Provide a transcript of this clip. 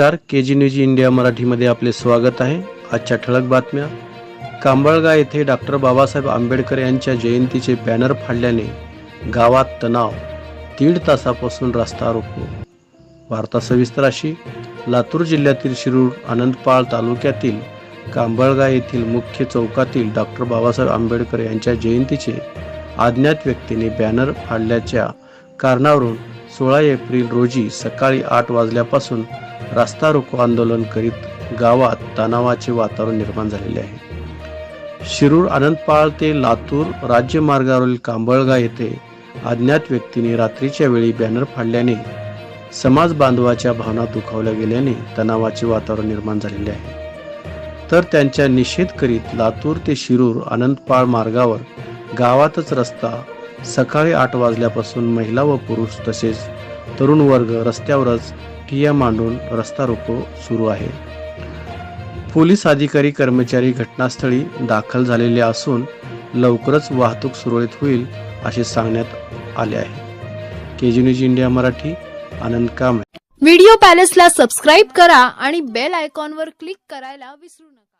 नमस्कार. के G news India मराठीमध्ये आपले स्वागत आहे. आजच्या ठळक बातम्या. कांबळगा येथे डॉक्टर बाबासाहेब आंबेडकर यांच्या जयंतीचे बॅनर फाडल्याने गावात तणाव. दीड तासापासून रस्ता रोको. वार्ता सविस्तर अशी. लातूर जिल्ह्यातील शिरूर आनंदपाळ तालुक्यातील कांबळगा येथील मुख्य चौकातील डॉक्टर बाबासाहेब आंबेडकर यांच्या जयंतीचे अज्ञात व्यक्तीने बॅनर फाडल्याच्या कारणावरून सोळा एप्रिल रोजी सकाळी आठ वाजल्यापासून रास्ता रोको आंदोलन करीत गावात तणावाचे वातावरण निर्माण झालेले आहे. शिरूर आनंदपाळ ते लातूर राज्यमार्गावरील कांबळगा येथे अज्ञात व्यक्तीने रात्रीच्या वेळी बॅनर फाडल्याने समाज बांधवाच्या भावना दुखावल्या गेल्याने तणावाचे वातावरण निर्माण झालेले आहे. तर त्यांच्या निषेध करीत लातूर ते शिरूर आनंदपाळ मार्गावर गावातच रस्ता सकाळी आठ वाजल्यापासून महिला व पुरुष तसेच तरुण वर्ग रस्त्यावरच ठिया मांडून रस्ता रोको सुरू आहे. पोलीस अधिकारी कर्मचारी घटनास्थळी दाखल झालेले असून लवकरच वाहतूक सुरळीत होईल असे सांगण्यात आले आहे. K G news India Marathi Anand Kamble. Video पॅलेसला subscribe करा आणि बेल आयकॉनवर क्लिक करायला विसरू नका.